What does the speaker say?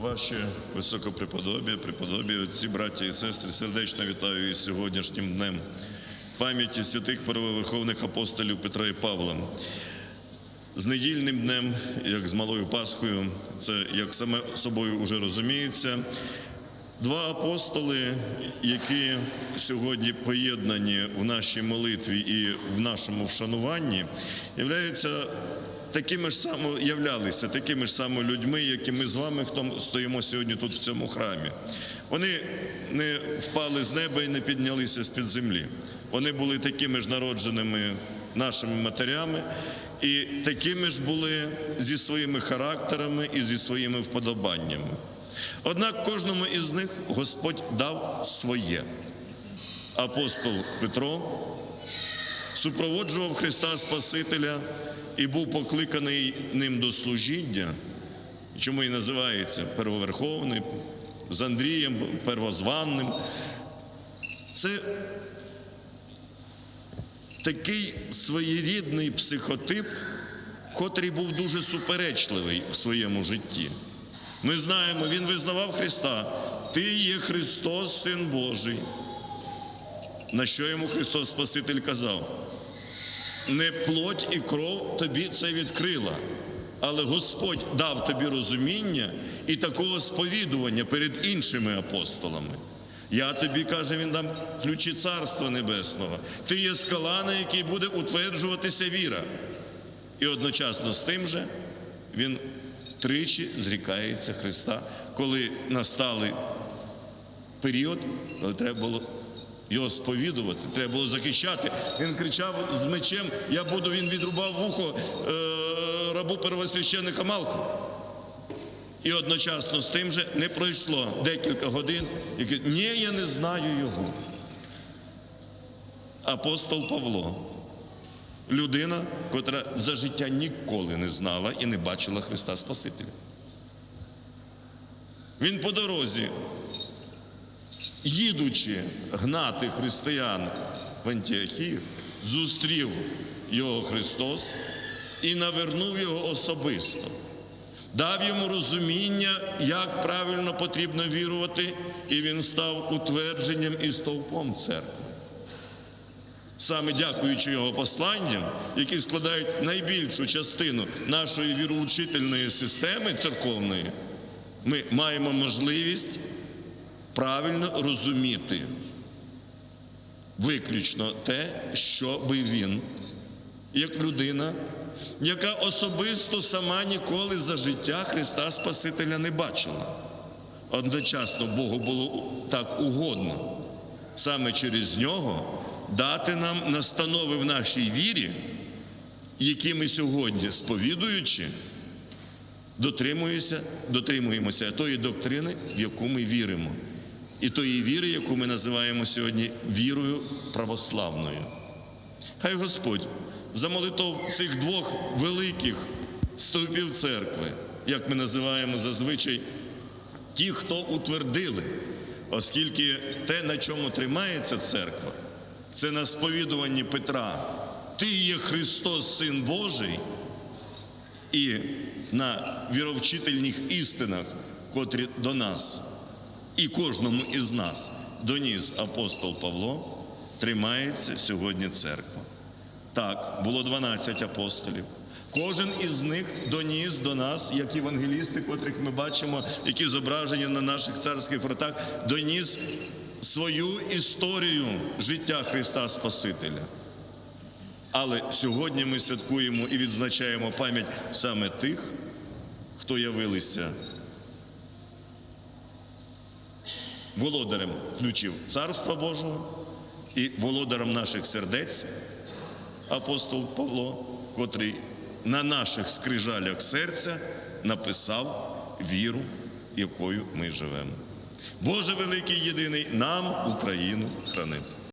Ваше високопреподобі, преподобі, отці, браття і сестри, сердечно вітаю із сьогоднішнім днем пам'яті святих первоверховних апостолів Петра і Павла. З недільним днем, як з малою Пасхою, це як саме собою вже розуміється. Два апостоли, які сьогодні поєднані в нашій молитві і в нашому вшануванні, являються такими ж само являлися такими ж саме людьми, які ми з вами, хто стоїмо сьогодні тут в цьому храмі. Вони не впали з неба і не піднялися з під землі. Вони були такими ж народженими нашими матерями, і такими ж були зі своїми характерами і зі своїми вподобаннями. Однак кожному із них Господь дав своє. Апостол Петро супроводжував Христа Спасителя і був покликаний ним до служіння, чому і називається первоверховний, з Андрієм, первозванним. Це такий своєрідний психотип, котрий був дуже суперечливий в своєму житті. Ми знаємо, він визнавав Христа. Ти є Христос, Син Божий. На що йому Христос Спаситель казав? Не плоть і кров тобі це відкрила, але Господь дав тобі розуміння і такого сповідування перед іншими апостолами. Я тобі, каже він, дам ключі Царства Небесного. Ти є скала, на якій буде утверджуватися віра. І одночасно з тим же він тричі зрікається Христа, коли настали період, коли треба було його сповідувати, треба було захищати. Він кричав з мечем, я буду, він відрубав вухо е, рабу первосвященника Малху. І одночасно з тим же не пройшло декілька годин, і каже, ні, я не знаю його. Апостол Павло, людина, котра за життя ніколи не знала і не бачила Христа Спасителя. Він по дорозі, їдучи гнати християн в Антіохію, зустрів його Христос і навернув його особисто. Дав йому розуміння, як правильно потрібно вірувати, і він став утвердженням і стовпом церкви. Саме дякуючи його посланням, які складають найбільшу частину нашої віроучительної системи церковної, ми маємо можливість правильно розуміти виключно те, що би він, як людина, яка особисто сама ніколи за життя Христа Спасителя не бачила. Одночасно Богу було так угодно саме через нього дати нам настанови в нашій вірі, які ми сьогодні, сповідуючи, дотримуємося, тої доктрини, в яку ми віримо, і тої віри, яку ми називаємо сьогодні вірою православною. Хай Господь за молитов цих двох великих стовпів церкви, як ми називаємо зазвичай, ті, хто утвердили, оскільки те, на чому тримається церква, це на сповідуванні Петра. Ти є Христос, Син Божий, і на віровчительних істинах, котрі до нас і кожному із нас доніс апостол Павло, тримається сьогодні церква. Так, було 12 апостолів. Кожен із них доніс до нас, як євангелісти, котрих ми бачимо, які зображені на наших царських вратах, доніс свою історію життя Христа Спасителя. Але сьогодні ми святкуємо і відзначаємо пам'ять саме тих, хто явилися володарем ключів Царства Божого і володарем наших сердець, апостол Павло, котрий на наших скрижалях серця написав віру, якою ми живемо. Боже великий єдиний нам Україну храни.